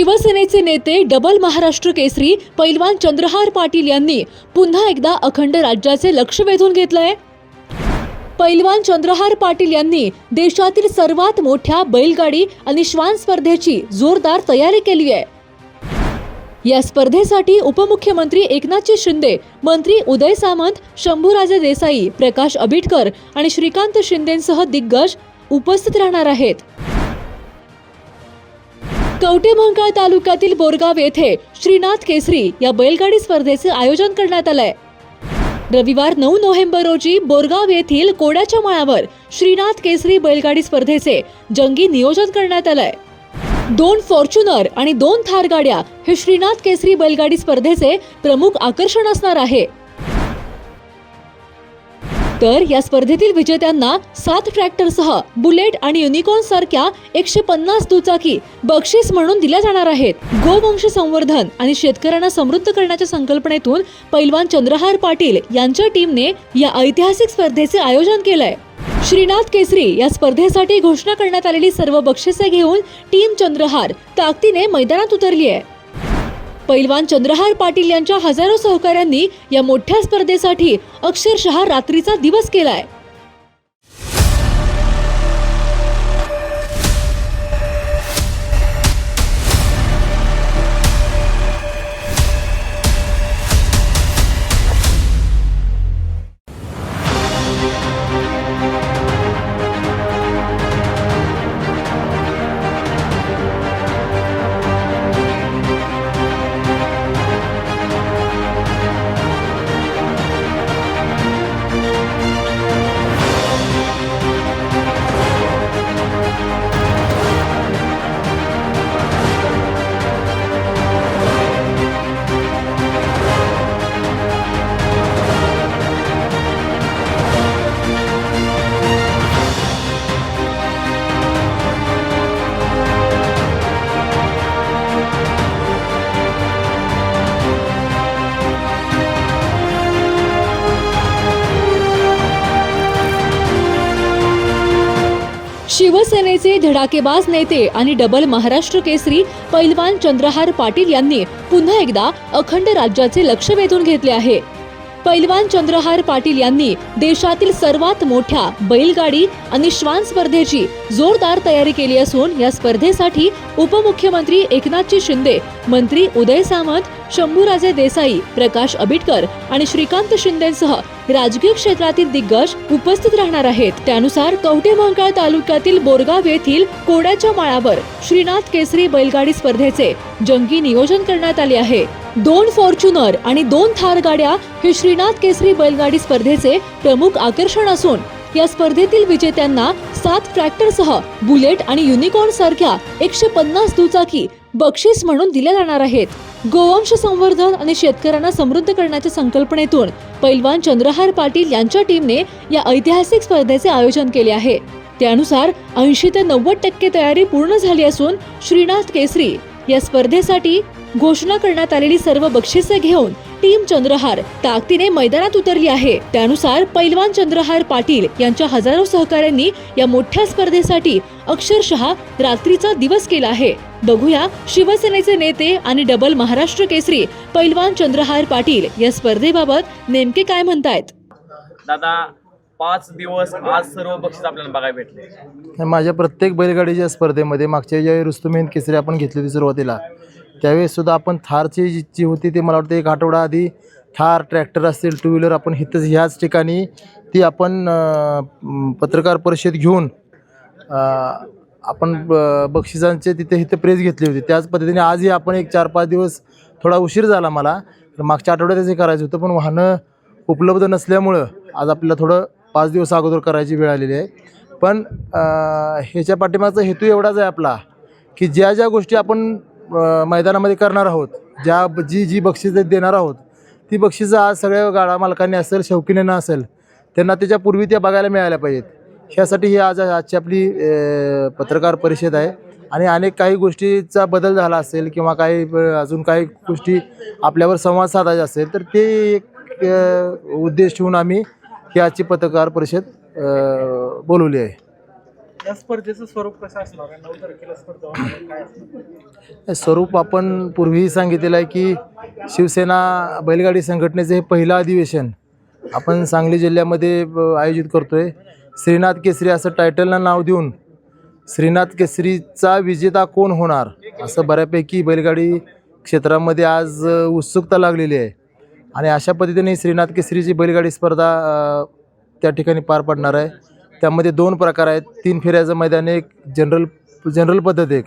शिवसेनेचे नेते डबल महाराष्ट्र केसरी पैलवान चंद्रहार पाटील यांनी पुन्हा एकदा अखंड राज्याचे लक्ष वेधून घेतलंय. पैलवान चंद्रहार पाटील यांनी देशातील सर्वात मोठ्या बैलगाडी आणि श्वान स्पर्धेची जोरदार तयारी केली आहे. या स्पर्धेसाठी उपमुख्यमंत्री एकनाथजी शिंदे मंत्री उदय सामंत शंभूराजे देसाई प्रकाश आबिटकर आणि श्रीकांत शिंदेसह दिग्गज उपस्थित राहणार आहेत. कवटेमंकाळ तालुक्यातील बोरगाव येथे श्रीनाथ केसरी या बैलगाडी स्पर्धेचे आयोजन करण्यात आलंय. रविवार नऊ नोव्हेंबर रोजी बोरगाव येथील कोड्याच्या मळावर श्रीनाथ केसरी बैलगाडी स्पर्धेचे जंगी नियोजन करण्यात आलंय. दोन फॉर्च्युनर आणि दोन थार गाड्या हे श्रीनाथ केसरी बैलगाडी स्पर्धेचे प्रमुख आकर्षण असणार आहे. तर या स्पर्धेतील विजेत्यांना सात ट्रॅक्टरसह बुलेट आणि युनिकॉर्न सारख्या एकशे पन्नास दुचाकी बक्षीस म्हणून दिल्या जाणार आहेत. गोवंश संवर्धन आणि शेतकऱ्यांना समृद्ध करण्याच्या संकल्पनेतून पैलवान चंद्रहार पाटील यांच्या टीमने या ऐतिहासिक स्पर्धेचे आयोजन केलंय. श्रीनाथ केसरी या स्पर्धेसाठी घोषणा करण्यात आलेली सर्व बक्षिसे घेऊन टीम चंद्रहार ताकदीने मैदानात उतरली आहे पैलवान चंद्रहार पाटील यांच्या हजारो सहकाऱ्यांनी या मोठ्या स्पर्धेसाठी अक्षरशः रात्रीचा दिवस केलाय. शिवसेनेचे धडाकेबाज नेते आणि डबल महाराष्ट्र केसरी पैलवान चंद्रहार पाटील यांनी पुन्हा एकदा अखंड राज्याचे लक्ष वेधून घेतले आहे. पैलवान चंद्रहार पाटील यांनी देशातील सर्वात मोठ्या बैलगाडी आणि श्वान स्पर्धेची जोरदार तयारी केली असून या स्पर्धेसाठी उपमुख्यमंत्री एकनाथजी शिंदे मंत्री उदय सामंत शंभूराजे देसाई प्रकाश आबिटकर आणि श्रीकांत शिंदेसह राजकीय क्षेत्रातील दिग्गज उपस्थित राहणार आहेत. त्यानुसार कवठेमहांकाळ तालुक्यातील बोरगाव येथील कोड्याच्या माळावर श्रीनाथ केसरी बैलगाडी स्पर्धेचे जंगी नियोजन करण्यात आले आहे. दोन फॉर्च्युनर आणि दोन थार गाड्या हे श्रीनाथ केसरी बैलगाडी स्पर्धेचे प्रमुख आकर्षण असून या स्पर्धेतील विजेत्यांना सात ट्रॅक्टरसह बुलेट आणि युनिकॉर्न सारख्या एकशे पन्नास दुचाकी बक्षीस म्हणून दिल्या जाणार आहेत. गोवंश संवर्धन आणि शेतकऱ्यांना समृद्ध करण्याच्या संकल्पनेतून पैलवान चंद्रहार पाटील यांच्या टीमने या ऐतिहासिक स्पर्धेचे आयोजन केले आहे. त्यानुसार ऐंशी ते नव्वद टक्के तयारी पूर्ण झाली असून श्रीनाथ केसरी या स्पर्धेसाठी घोषणा करण्यात आलेली सर्व बक्षिसे घेऊन टीम चंद्रहार ताकदीने मैदानात उतरली आहे. त्यानुसार पैलवान चंद्रहार पाटील यांच्या हजारो सहकाऱ्यांनी या मोठ्या स्पर्धेसाठी अक्षरशः रात्रीचा दिवस केला आहे. बघूया शिवसेनेचे नेते आणि डबल महाराष्ट्र केसरी पैलवान चंद्रहार पाटील या स्पर्धेबाबत नेमके काय म्हणतायत? दादा पाच दिवस आज सर्व बक्षीस आपल्याला बघायला भेटले. माझ्या प्रत्येक बैलगाडीच्या स्पर्धेमध्ये मागच्या ज्यावेळी रुस्तुमेन केसरी आपण घेतली होती सुरुवातीला त्यावेळेससुद्धा आपण थारची जी जी होती ती मला वाटतं एक आठवडा आधी थार ट्रॅक्टर असतील टू व्हीलर आपण हिथंच ह्याच ठिकाणी ती आपण पत्रकार परिषद घेऊन आपण ब- बक्षिसांचे तिथे इथे प्रेस घेतली होती. त्याच पद्धतीने आजही आपण एक चार पाच दिवस थोडा उशीर झाला मला. तर मागच्या आठवड्यातच हे करायचं होतं पण वाहनं उपलब्ध नसल्यामुळं आज आपल्याला थोडं पाच दिवस अगोदर करायची वेळ आलेली आहे. पण ह्याच्या पाठीमागचा हेतू एवढाच आहे आपला की ज्या ज्या गोष्टी आपण मैदानामध्ये करणार आहोत. ज्या जी जी बक्षिसं देणार आहोत ती बक्षिसं आज सगळ्या गाडा मालकांनी असेल शौकीनेनं असेल त्यांना त्याच्यापूर्वी त्या बघायला मिळाल्या पाहिजेत. ह्यासाठी ही आज आजची आपली पत्रकार परिषद आहे. आणि अनेक काही गोष्टीचा बदल झाला असेल किंवा काही अजून काही गोष्टी आपल्यावर संवाद साधायचा असेल तर ते एक उद्देश ठेवून आम्ही ही आजची पत्रकार परिषद बोलवली आहे. या स्पर्धेचं स्वरूप कसं असणार आहे? नऊ तारखेला स्पर्धा होणार आहे काय असणार? हे स्वरूप आपण पूर्वीही सांगितलेलं आहे की शिवसेना बैलगाडी संघटनेचं हे पहिलं अधिवेशन आपण सांगली जिल्ह्यामध्ये अ, आयोजित करतो आहे श्रीनाथ केसरी असं टायटलला नाव देऊन श्रीनाथ केसरीचा विजेता कोण होणार? असं बऱ्यापैकी बैलगाडी क्षेत्रामध्ये आज अ, उत्सुकता लागलेली आहे. आणि अशा पद्धतीने श्रीनाथ केसरीची बैलगाडी स्पर्धा अ, त्या ठिकाणी पार पडणार आहे. त्यामध्ये दोन प्रकार आहेत. तीन फेऱ्याचं मैदान एक जनरल जनरल पद्धत एक.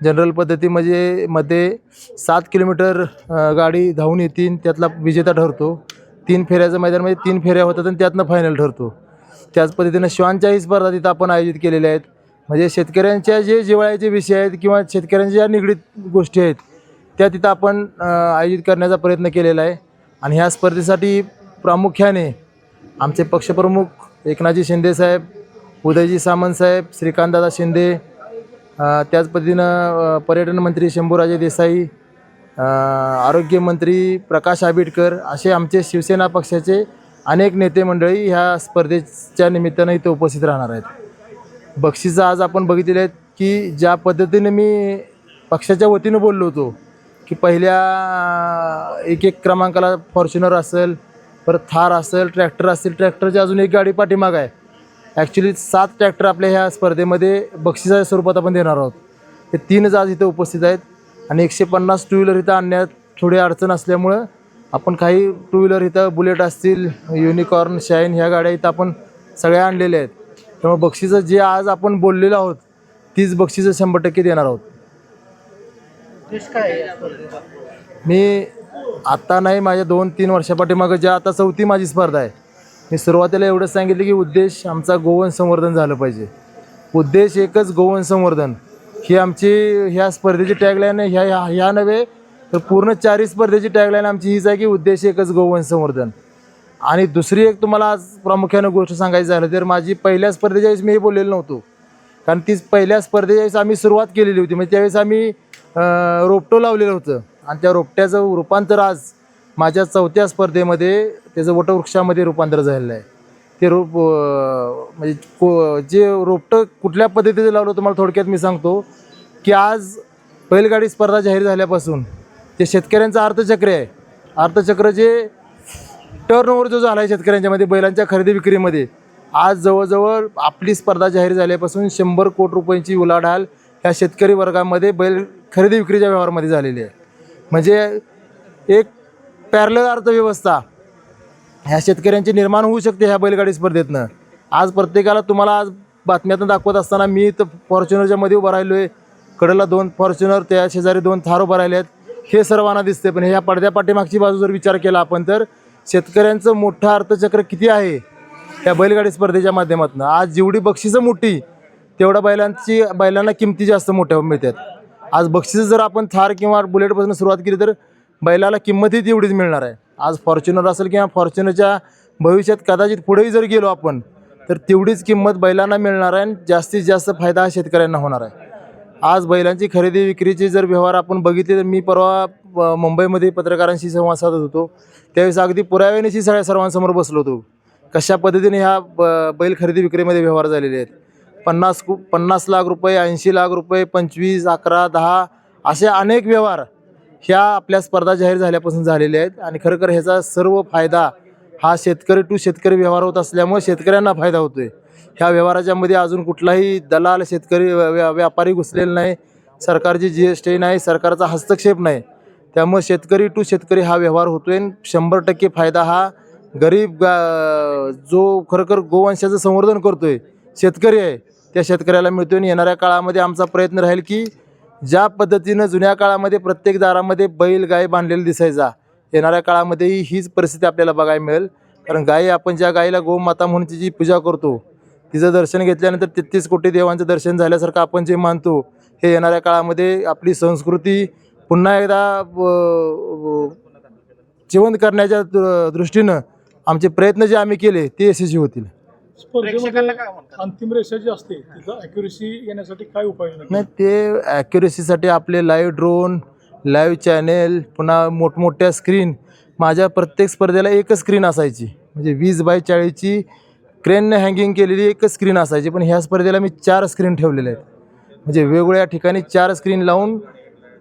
जनरल पद्धती म्हणजे मध्ये सात किलोमीटर गाडी धावून येतील त्यातला विजेता ठरतो. तीन फेऱ्याचं मैदान म्हणजे तीन फेऱ्या होतात आणि त्यातनं फायनल ठरतो. त्याच पद्धतीनं श्वानच्याही स्पर्धा तिथं आपण आयोजित केलेल्या आहेत. म्हणजे शेतकऱ्यांच्या जे जिव्हाळ्याचे विषय आहेत किंवा शेतकऱ्यांच्या ज्या निगडीत गोष्टी आहेत त्या तिथं आपण आयोजित करण्याचा प्रयत्न केलेला आहे. आणि ह्या स्पर्धेसाठी प्रामुख्याने आमचे पक्षप्रमुख एकनाथजी शिंदेसाहेब उदयजी सामंत साहेब श्रीकांतदादा शिंदे त्याच पद्धतीनं पर्यटन मंत्री शंभूराजे देसाई आरोग्यमंत्री प्रकाश आंबेडकर असे आमचे शिवसेना पक्षाचे अनेक नेते मंडळी ह्या स्पर्धेच्या निमित्तानं इथं उपस्थित राहणार आहेत. बक्षिसं आज आपण बघितले आहेत की ज्या पद्धतीने मी पक्षाच्या वतीनं बोललो होतो की पहिल्या एक एक क्रमांकाला फॉर्च्युनर असेल परत थार असेल ट्रॅक्टर असेल ट्रॅक्टरची अजून एक गाडी पाठीमाग आहे. ॲक्च्युली सात ट्रॅक्टर आपल्या ह्या स्पर्धेमध्ये बक्षिसाच्या स्वरूपात आपण देणार आहोत. हे तीनच आज इथं उपस्थित आहेत आणि एकशे पन्नास टू व्हीलर इथं आणण्यात थोडी अडचण असल्यामुळं आपण काही टू व्हीलर इथं बुलेट असतील युनिकॉर्न शाईन ह्या गाड्या इथं आपण सगळ्या आणलेल्या आहेत. त्यामुळे बक्षिसं जे आज आपण बोललेलो आहोत तीच बक्षिसं शंभर टक्के देणार आहोत. मी आत्ता नाही माझ्या दोन तीन वर्षापाठीमागं ज्या आता चौथी माझी स्पर्धा आहे मी सुरुवातीला एवढंच सांगितलं की उद्देश आमचा गोवन संवर्धन झालं पाहिजे. उद्देश एकच गोवन संवर्धन. ही आमची ह्या स्पर्धेची टॅगलाईन ह्या ह्या ह्या नव्हे तर पूर्ण चारही स्पर्धेची टॅगलाईन आमची हीच आहे की उद्देश एकच गोवन संवर्धन. आणि दुसरी एक तुम्हाला आज प्रामुख्यानं गोष्ट सांगायची झालं तर माझी पहिल्या स्पर्धेच्या वेळेस मी हे बोललेलो नव्हतो. कारण ती पहिल्या स्पर्धेच्या वेळेस आम्ही सुरुवात केलेली होती. म्हणजे त्यावेळेस आम्ही रोपटो लावलेलं होतं. आणि त्या रोपट्याचं रूपांतर आज माझ्या चौथ्या स्पर्धेमध्ये त्याचं वटवृक्षामध्ये रूपांतर झालेलं आहे. ते रोप म्हणजे को जे रोपटं कुठल्या पद्धतीचं लावलं तुम्हाला थोडक्यात मी सांगतो की आज बैलगाडी स्पर्धा जाहीर झाल्यापासून ते शेतकऱ्यांचं अर्थचक्र आहे. अर्थचक्र जे टर्न जो झाला आहे शेतकऱ्यांच्यामध्ये बैलांच्या खरेदी विक्रीमध्ये आज जवळजवळ आपली स्पर्धा जाहीर झाल्यापासून शंभर कोटी रुपयांची उलाढाल ह्या शेतकरी वर्गामध्ये बैल खरेदी विक्रीच्या व्यवहारामध्ये झालेली आहे. म्हणजे एक पॅरल अर्थव्यवस्था ह्या शेतकऱ्यांची निर्माण होऊ शकते ह्या बैलगाडी स्पर्धेतनं. आज प्रत्येकाला तुम्हाला आज बातम्यातून दाखवत असताना मी तर फॉर्च्युनरच्या मध्ये उभं राहिलो आहे कडेला दोन फॉर्च्युनर त्या शेजारी दोन थार उभं राहिले आहेत हे सर्वांना दिसते पण ह्या पडद्या पाठीमागची बाजू जर विचार केला आपण तर शेतकऱ्यांचं मोठं अर्थचक्र किती आहे या बैलगाडी स्पर्धेच्या माध्यमातून? आज जेवढी बक्षिसं मोठी तेवढ्या बैलांची बैलांना किमती जास्त मोठ्या मिळतात. आज बक्षिसं जर आपण थार किंवा बुलेटपासून सुरुवात केली तर बैलाला किंमतही तेवढीच मिळणार आहे. आज फॉर्च्युनर असेल किंवा फॉर्च्युनरच्या भविष्यात कदाचित पुढेही जर गेलो आपण तर तेवढीच किंमत बैलांना मिळणार आहे आणि जास्तीत जास्त फायदा हा शेतकऱ्यांना होणार आहे. आज बैलांची खरेदी विक्रीचे जर व्यवहार आपण बघितले तर मी परवा मुंबईमध्ये पत्रकारांशी संवाद साधत होतो. त्यावेळेस अगदी पुराव्यानेशी सगळ्या सर्वांसमोर बसलो होतो. कशा पद्धतीने ह्या ब- बैल खरेदी विक्रीमध्ये व्यवहार झालेले आहेत? पन्नास कु पन्नास लाख रुपये ऐंशी लाख रुपये पंचवीस अकरा दहा असे अनेक व्यवहार ह्या आपल्या स्पर्धा जाहीर झाल्यापासून झालेल्या आहेत. आणि खरोखर ह्याचा सर्व फायदा हा शेतकरी टू शेतकरी व्यवहार होत असल्यामुळे शेतकऱ्यांना फायदा होतो आहे ह्या व्यवहाराच्यामध्ये अजून कुठलाही दलाल शेतकरी व्या- व्यापारी घुसलेला नाही. सरकारची जी एस टी नाही सरकारचा हस्तक्षेप नाही. त्यामुळे शेतकरी टू शेतकरी हा व्यवहार होतो आहे शंभर टक्के फायदा हा गरीब गा जो खरोखर गोवंशाचं संवर्धन करतो आहे शेतकरी आहे. त्या शेतकऱ्याला मिळतो आणि येणाऱ्या काळामध्ये आमचा प्रयत्न राहील की ज्या पद्धतीनं जुन्या काळामध्ये प्रत्येक दारामध्ये बैल गाय बांधलेला दिसायचा येणाऱ्या काळामध्येही हीच परिस्थिती आपल्याला बघायला मिळेल. कारण गाई आपण ज्या गाईला गोमाता म्हणून तिची पूजा करतो तिचं दर्शन घेतल्यानंतर तेहतीस कोटी देवांचं दर्शन झाल्यासारखं आपण जे मानतो हे येणाऱ्या काळामध्ये आपली संस्कृती पुन्हा एकदा जिवंत करण्याच्या दृ- दृष्टीनं आमचे प्रयत्न जे आम्ही केले ते यशस्वी होतील. स्पर्धेमध्ये अंतिम रेषा जी असते तिथं अॅक्युरेसी येण्यासाठी काय उपाययोजना नाही ते ॲक्युरेसीसाठी आपले लाईव्ह ड्रोन लाईव्ह चॅनेल पुन्हा मोठमोठ्या स्क्रीन माझ्या प्रत्येक स्पर्धेला एकच स्क्रीन असायची. म्हणजे वीस बाय चाळीसची क्रेनने हँगिंग केलेली एकच स्क्रीन असायची. पण ह्या स्पर्धेला मी चार स्क्रीन ठेवलेल्या आहेत. म्हणजे वेगवेगळ्या ठिकाणी चार स्क्रीन लावून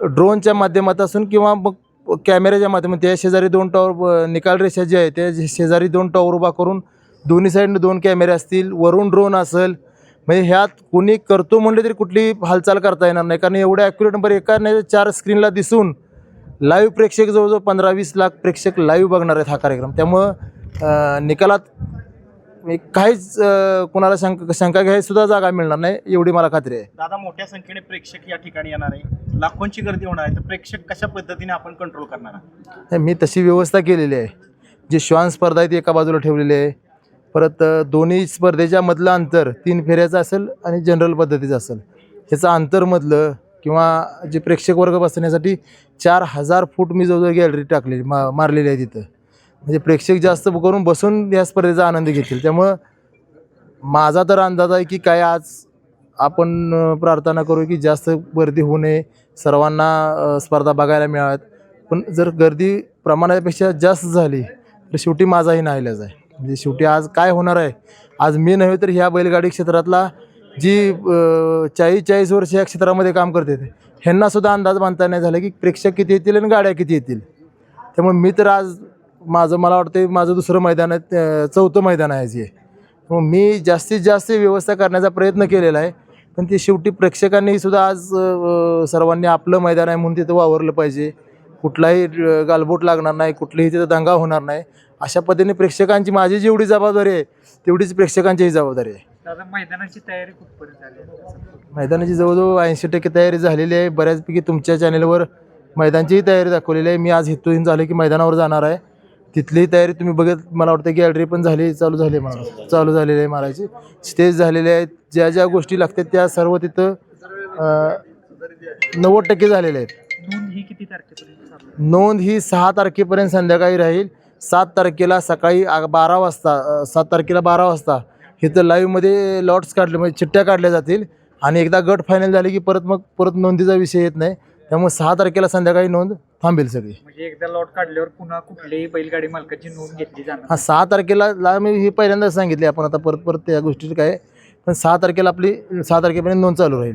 ड्रोनच्या माध्यमातून किंवा मग कॅमेऱ्याच्या माध्यमातून त्या शेजारी दोन टॉवर निकाल रेषा जी आहे त्या शेजारी दोन टॉवर उभा करून दोन्ही साईडनं दोन कॅमेरे असतील वरून ड्रोन असेल म्हणजे ह्यात कोणी करतो म्हणले तरी कुठली हालचाल करता येणार नाही. कारण एवढ्या ॲक्युरेट नंबर एका नाही चार स्क्रीनला दिसून लाईव्ह प्रेक्षक जवळजवळ पंधरा वीस लाख प्रेक्षक लाईव्ह बघणार आहेत हा कार्यक्रम. त्यामुळं निकालात काहीच कुणाला शंका शंका घ्यायची सुद्धा जागा मिळणार नाही एवढी मला खात्री आहे. दादा मोठ्या संख्येने प्रेक्षक या ठिकाणी येणार आहे. लाखोंची गर्दी होणार आहे. तर प्रेक्षक कशा पद्धतीने आपण कंट्रोल करणार आहात? नाही, मी तशी व्यवस्था केलेली आहे. जे श्वान स्पर्धा आहे ती एका बाजूला ठेवलेली आहे. परत दोन्ही स्पर्धेच्या मधलं अंतर तीन फेऱ्याचं असेल आणि जनरल पद्धतीचं असेल. ह्याचं अंतरमधलं किंवा जे प्रेक्षक वर्ग बसण्यासाठी चार हजार फूट मी जवळजवळ गॅलरी टाकलेली मा मारलेली आहे तिथं. म्हणजे प्रेक्षक जास्त करून बसून या स्पर्धेचा आनंद घेतील. त्यामुळं माझा तर अंदाज आहे की काय आज आपण प्रार्थना करू की जास्त गर्दी होऊ नये. सर्वांना स्पर्धा बघायला मिळाव्यात. पण जर गर्दी प्रमाणापेक्षा जास्त झाली तर शेवटी माझाही नाहीलाच आहे. म्हणजे शेवटी आज काय होणार आहे? आज मी नव्हे तर ह्या बैलगाडी क्षेत्रातला जी चाळीस चाळीस वर्ष या क्षेत्रामध्ये काम करते ह्यांना सुद्धा अंदाज बांधता नाही झाला की प्रेक्षक किती येतील आणि गाड्या किती येतील. त्यामुळे मी तर आज माझं मला वाटतं माझं दुसरं मैदान आहे चौथं मैदान आहे जे मग मी जास्तीत जास्त व्यवस्था करण्याचा प्रयत्न केलेला आहे. पण ते शेवटी प्रेक्षकांनी सुद्धा आज सर्वांनी आपलं मैदान आहे म्हणून तिथं वावरलं पाहिजे. कुठलाही गालबोट लागणार नाही कुठलीही तिथं दंगा होणार नाही. अशा पद्धतीने प्रेक्षकांची माझी जेवढी जबाबदारी आहे तेवढीच प्रेक्षकांचीही जबाबदारी आहे. दादा मैदानाची तयारी कुठपर्यंत झाली मैदानाची जवळजवळ ऐंशी टक्के तयारी झालेली आहे. बऱ्याचपैकी तुमच्या चॅनेलवर मैदानचीही तयारी दाखवलेली आहे. मी आज इथून झालं की मैदानावर जाणार आहे. तिथलीही तयारी तुम्ही बघत मला वाटतं की गॅलरी पण झाली चालू झाली आहे मला. चालू झालेली आहे मारायची स्टेज झालेले आहेत ज्या ज्या गोष्टी लागतात त्या सर्व तिथं अं, नव्वद टक्के झालेल्या आहेत. नोंद ही किती तारखेपर्यंत चालू नोंद ही सहा तारखेपर्यंत संध्याकाळी राहील. सात तारखेला सकाळी आ- बारा वाजता अ, सात तारखेला बारा वाजता इथं लाईव्हमध्ये लॉट्स काढले म्हणजे चिठ्ठ्या काढल्या जातील. आणि एकदा गट फायनल झाले की परत मग परत नोंदीचा विषय येत नाही. त्यामुळे सहा तारखेला संध्याकाळी नोंद थांबेल सगळी. म्हणजे एकदा लॉट काढल्यावर पुन्हा कुठल्याही बैलगाडी मालकाची नोंद घेतली जाणार हा सहा तारखेला ला मी हे पहिल्यांदाच सांगितले आपण आता परत परत त्या गोष्टी काय पण सहा तारखेला आपली सहा तारखेपर्यंत नोंद चालू राहील.